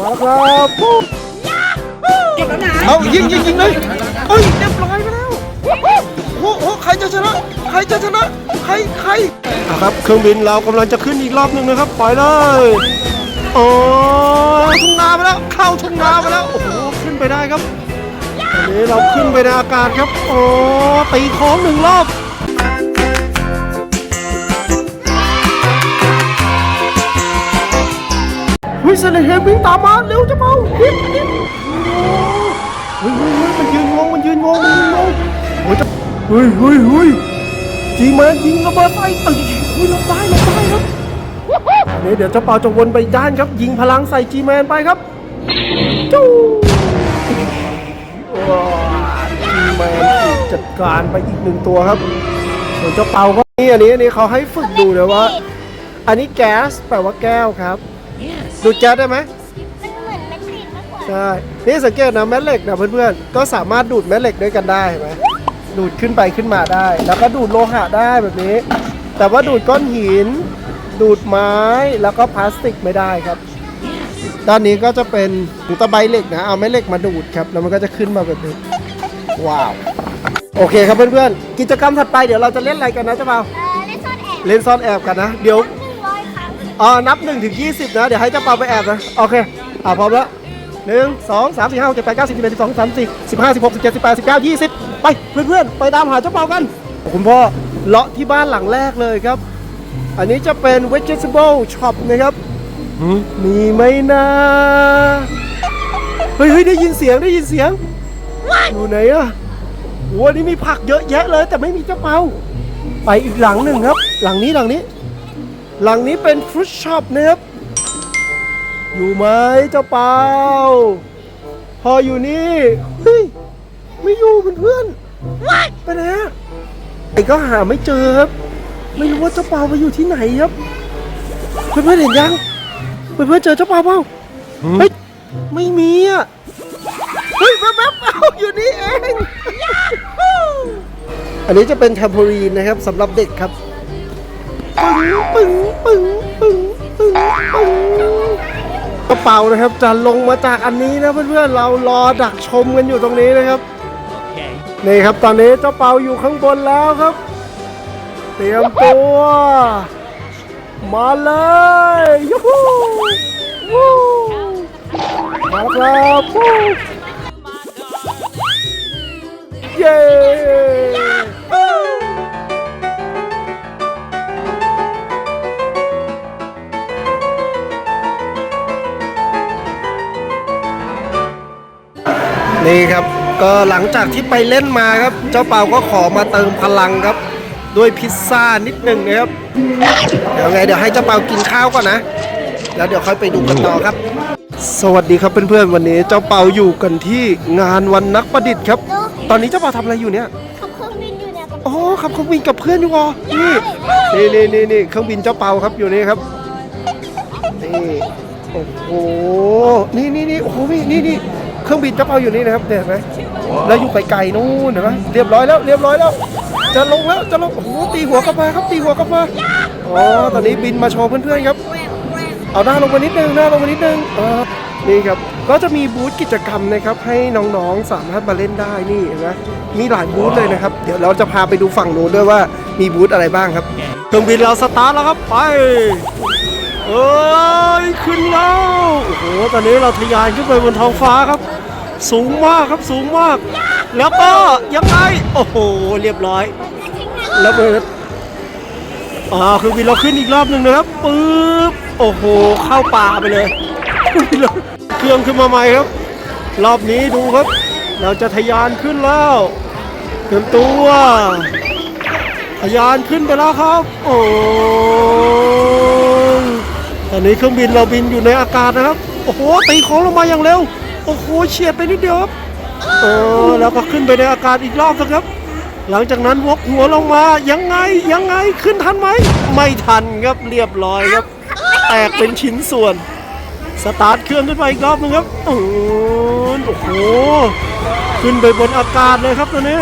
มาแล้วครับปุ๊บเก็บแล้วนะเอายิงยิงยิงเลยเฮ้ยเรียบร้อยไปแล้วโอ้โหใครจะชนะ ใครจะชนะ ใครใครอะครับเครื่องบินเรากำลังจะขึ้นอีกรอบหนึ่งนะครับปล่อยเลยโอ้ทุ่งนาไปแล้วเข้าทุ่งนาไปแล้วโอ้โหขึ้นไปได้ครับตอนนี้เราขึ้นไปในอากาศครับโอ้ตีโค้งหนึ่งรอบ ยเซเลเฮดวิ่งตามมาเร็วจะเมารีบรีบโอ้เฮ้ยเฮ้ยเฮ้ยมันยืนงงมันยืนงงมันยืนงงโอ้ยเฮ้ยเฮ้ยเฮ้ยจีแมนยิงระเบิดไฟเอ้ยเฮ้ยลบได้หลบได้ครับนี่เดี๋ยวเจ้าเปาจะวนไปด้านครับ ยิงพลังใส่จีแมนไปครับจู้จีแมนจัดการไปอีกหนึ่งตัวครับส่วนเจ้าเปาก็นี่อันนี้อันนี้เขาให้ฝึกดูเลยว่า อันนี้แก๊สแปลว่าแก้วครับ ดูดแก๊สได้ไหมมันเหมือนแมกนีตมากกว่า ใช่นี่สังเกตนะแม่เหล็กนะเพื่อนๆก็สามารถดูดแม่เหล็กด้วยกันได้เห็นไหมดูดขึ้นไปขึ้นมาได้ แล้วก็ดูดโลหะได้แบบนี้ แต่ว่าดูดก้อนหิน ดูดไม้แล้วก็พลาสติกไม่ได้ครับ ด้านนี้ก็จะเป็นถุงตะไบเหล็กนะเอาแม่เหล็กมาดูดครับแล้วมันก็จะขึ้นมาแบบนี้ว้าวโอเคครับเพื่อนๆกิจกรรมถัดไปเดี๋ยวเราจะเล่นอะไรกันนะเจ้าเปาเออเล่นซ่อนแอบเล่นซ่อนแอบกันนะ เดี๋ยวหนึ่งร้ อยครั้งอ๋อนับ1ถึง20 นะ เดี๋ยวให้เจ้าเปาไปแอบนะ โอเค อ่าพร้อมแล้วหนึ่งสองสามสี่ห้าหกเจ็ดแปดเก้าสิบสิบเอ็ดสิบสองสิบสามสิบสี่สิบห้าสิบหกสิบเจ็ดสิบแปดสิบเก้ายี่สิบไปเพื่อนๆ ไปตามหาเจ้าเปากัน คุณพ่อเลาะที่บ้านหลังแรกเลยครับ อันนี้จะเป็น vegetable shop นะครับหืมมีไหมนะ เฮ้ยเฮ้ยได้ยินเสียงได้ยินเสียง อยู่ไหนอะโอ้อันนี้มีผักเยอะแยะเลย แต่ไม่มีเจ้าเปา ไปอีกหลังหนึ่งครับ หลังนี้หลังนี้ หลังนี้เป็นฟรุตช็อปนะครับ อยู่ไหมเจ้าเปาพออยู่นี่เฮ้ยไม่อยู่เพื่อนๆไปไหนอะไอ้ก็หาไม่เจอครับ ไม่รู้ว่าเจ้าเปาไปอยู่ที่ไหนครับ เพื่อนๆเห็นยัง เพื่อนๆเจอเจ้าเปาเปล่าเฮ้ยไม่มีอะเฮ้ยแป๊บๆเอาอยู่นี่เองอันนี้จะเป็นแทมโพลีนนะครับสำหรับเด็กครับ ปึ้งปึ้งปึ้งปึ้งปึ้งกระเป๋านะครับจะลงมาจากอันนี้นะเพื่อนๆเรารอดักชมกันอยู่ตรงนี้นะครับนี่ครับตอนนี้เจ้าเปาอยู่ข้างบนแล้วครับ เตรียมตัว มาเลยยูฮู นี่ครับก็หลังจากที่ไปเล่นมาครับ เจ้าเปาก็ขอมาเติมพลังครับ ด้วยพิซซ่านิดหนึ่งนะครับ เดี๋ยวไงเดี๋ยวให้เจ้าเปากินข้าวก่อนนะ แล้วเดี๋ยวค่อยไปดูกันต่อครับ สวัสดีครับเพื่อนๆวันนี้เจ้าเปาอยู่กันที่งานวันนักประดิษฐ์ครับ ตอนนี้เจ้าเปาทำอะไรอยู่เนี่ยขับเครื่องบินอยู่เนี่ยกับอ๋อขับเครื่องบินกับเพื่อนอยู่อ๋อนี่นี่นี่นี่นี่เครื่องบินเจ้าเปาครับอยู่นี่ครับนี่โอ้โหนี่นี่นี่โอ้โหนี่นี่นี่ เครื่องบินเจ้าเปาอยู่นี่นะครับเห็นไหมแล้วอยู่ไกลๆนู่นเห็นไหมเรียบร้อยแล้วเรียบร้อยแล้ว จะลงแล้วจะลงโอ้โหตีหัวกลับมาครับตีหัวกลับมาอ๋อตอนนี้บินมาโชว์เพื่อนๆครับ เอาหน้าลงมานิดนึงหน้าลงมานิดนึงเออนี่ครับก็จะมีบูธกิจกรรมนะครับให้น้องๆสามารถมาเล่นได้นี่เห็นไหมมีหลายบูธเลยนะครับ เดี๋ยวเราจะพาไปดูฝั่งนู้นด้วยว่ามีบูธอะไรบ้างครับเครื่องบินเราสตาร์ทแล้วครับไป เอ้ยขึ้นแล้วโอ้โหตอนนี้เราทะยานขึ้นไปบนท้องฟ้าครับ สูงมากครับสูงมาก แล้วก็ยังไงโอ้โหเรียบร้อยระเบิดอ่าคือวินเราขึ้นอีกรอบหนึ่งนะครับปึ๊บโอ้โหเข้าป่าไปเลยเครื่องขึ้นมาใหม่ครับ รอบนี้ดูครับ เราจะทะยานขึ้นแล้วเตรียมตัวทะยานขึ้นไปแล้วครับ โอ้ ตอนนี้เครื่องบินเราบินอยู่ในอากาศนะครับ โอ้โห ตีโค้งลงมาอย่างเร็ว โอ้โห เฉียดไปนิดเดียวครับเออแล้วก็ขึ้นไปในอากาศอีกรอบนะครับ หลังจากนั้นวกหัวลงมา ยังไง ยังไง ขึ้นทันไหม ไม่ทันครับ เรียบร้อยครับ แตกเป็นชิ้นส่วน สตาร์ทเครื่องขึ้นไปอีกรอบนึงครับโอ้โห ขึ้นไปบนอากาศเลยครับตอนนี้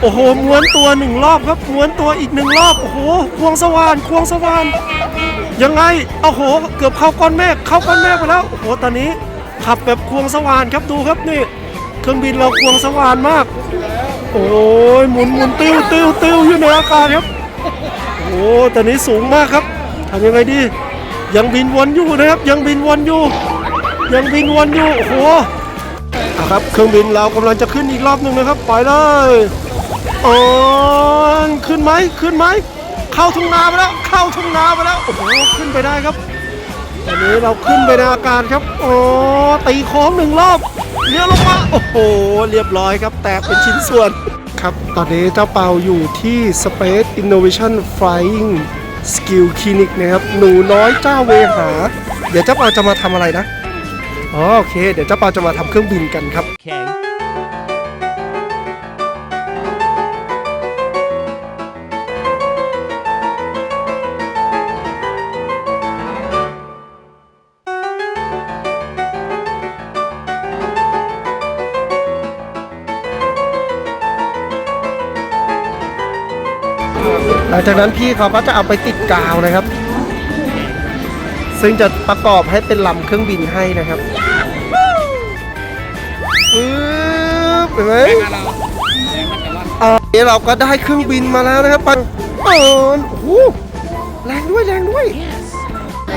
โอ้โหม้วนตัวหนึ่งรอบครับม้วนตัวอีกหนึ่งรอบโอ้โหควงสว่านควงสว่านยังไงโอ้โห เกือบเข้าก้อนเมฆเข้าก้อนเมฆไปแล้วโอ้โหตอนนี้ขับแบบควงสว่านครับดูครับนี่ เครื่องบินเราควงสว่านมาก โอ้ยหมุนหมุนติ้วติ้วติ้วอยู่ในอากาศครับโอ้ตอนนี้สูงมากครับทำยังไงดี ยังบินวนอยู่นะครับ ยังบินวนอยู่ ยังบินวนอยู่โอ้โห ครับเครื่องบินเรากำลังจะขึ้นอีกรอบหนึ่งนะครับปล่อยเลยโอ้ขึ้นไหมขึ้นไหมเข้าทุ่งนาไปแล้วเข้าทุ่งนาไปแล้วโอ้โหขึ้นไปได้ครับตอนนี้เราขึ้นไปในอากาศครับโอ้ตีโค้งหนึ่งรอบเลี้ยวลงมาโอ้โหเรียบร้อยครับ แตกเป็นชิ้นส่วนครับ ตอนนี้เจ้าเปาอยู่ที่ Space Innovation Flying Skill Clinic นะครับ หนูน้อยเจ้าเวหา เดี๋ยวเจ้าเปาจะมาทำอะไรนะ อ๋อโอเค เดี๋ยวเจ้าเปาจะมาทำเครื่องบินกันครับ Okay. หลังจากนั้นพี่เขาก็จะเอาไปติดกาวนะครับ ซึ่งจะประกอบให้เป็นลำเครื่องบินให้นะครับปึ๊บเห็นไหมอ่านี่เราก็ได้เครื่องบินมาแล้วนะครับปันเปินโอ้โหแรงด้วยแรงด้วย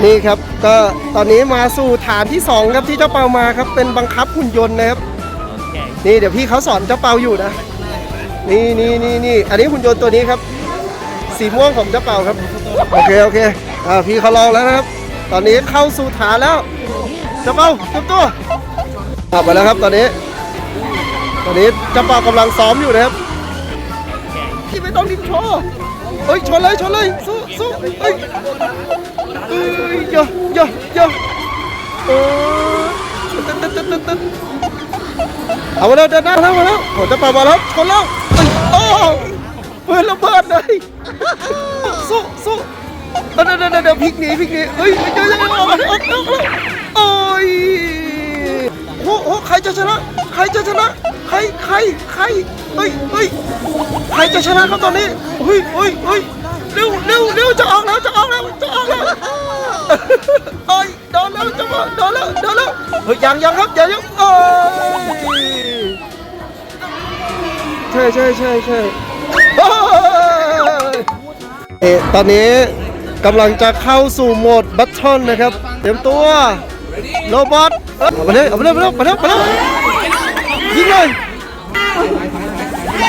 นี่ครับก็ตอนนี้มาสู่ฐานที่ 2 ครับที่เจ้าเปามาครับ เป็นบังคับหุ่นยนต์นะครับนี่เดี๋ยวพี่เขาสอนเจ้าเปาอยู่นะ นี่นี่นี่นี่อันนี้หุ่นยนต์ตัวนี้ครับ สีม่วงของเจ้าเปาครับ โอเคโอเคอ่าพี่เขาลองแล้วนะครับ ตอนนี้เข้าสู่ฐานแล้วเจ้าเป่าเตรียมตัวขับมาแล้วครับตอนนี้ ตอนนี้เจ้าเป่ากำลังซ้อมอยู่นะครับพี่ไม่ต้องดิ้นโชว์เฮ้ยชนเลยชนเลยสู้สู้เฮ้ยเอ้ยเยอะเยอะเยอะเออตึ๊ดตึ๊ดตึ๊ดตึ๊ดตึ๊ดเอามาแล้วเดินหน้ามาแล้วมาแล้วโอ้เจ้าเป่ามาแล้วชนแล้วเอ้ยโอ้ปืนระเบิดเลยสู้สู้ เดี๋ยวเดี๋ยวเดี๋ยวพลิกหนีพลิกหนีเฮ้ยเดี๋ยวเดี๋ยวเดี๋ยวออาออกออกแล้วโอ้ยโอ้โหใครจะชนะ ใครจะชนะ ใครใครใครเฮ้ยเฮ้ยใครจะชนะครับตอนนี้เฮ้ยเฮ้ยเฮ้ยเร็วเร็วเร็วจะออกแล้วจะออกแล้วจะออกแล้วเอ้ยโดนแล้วจะมาโดนแล้วโดนแล้วเฮ้ยยังยังครับยังยังเอ้ยใช่ใช่ใช่ใช่เฮ้ยเอ๊ะตอนนี้ กำลังจะเข้าสู่โหมดบัตทอนนะครับ เตรียมตัว โรบอทเอ้ยเอาไปเลยเอาไปเลยเอาไปเลยเอาไปเลยยิงเลย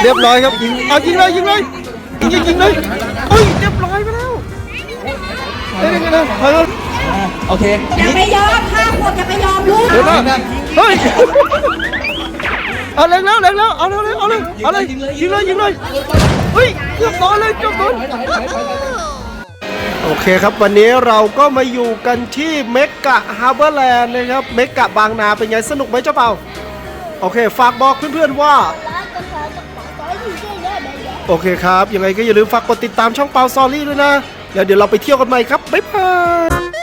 เรียบร้อยครับยิงเอายิงเลยยิงเลยยิงยิงยิงเลยเฮ้ยเรียบร้อยไปแล้วเฮ้ยยังไงนะถอยมาโอเคอย่าไปยอมห้าขวบอย่าไปยอมลูกเดี๋ยวนะเฮ้ยเอาเล็งแล้วเล็งแล้วเอาเลยเอาเลยเอาเลยยิงเลยยิงเลยเฮ้ยเกือบโดนเลยเกือบโดนโอเคครับ วันนี้เราก็มาอยู่กันที่เมกะฮาร์เบอร์แลนด์นะครับเมกะบางนาเป็นไงสนุกไหมเจ้าเปาโอเค ฝากบอกเพื่อนๆว่า โอเคครับยังไงก็อย่าลืมฝากกดติดตามช่องเปาซอรี่ด้วยนะ แล้วเดี๋ยวเราไปเที่ยวกันใหม่ครับ บ๊ายบาย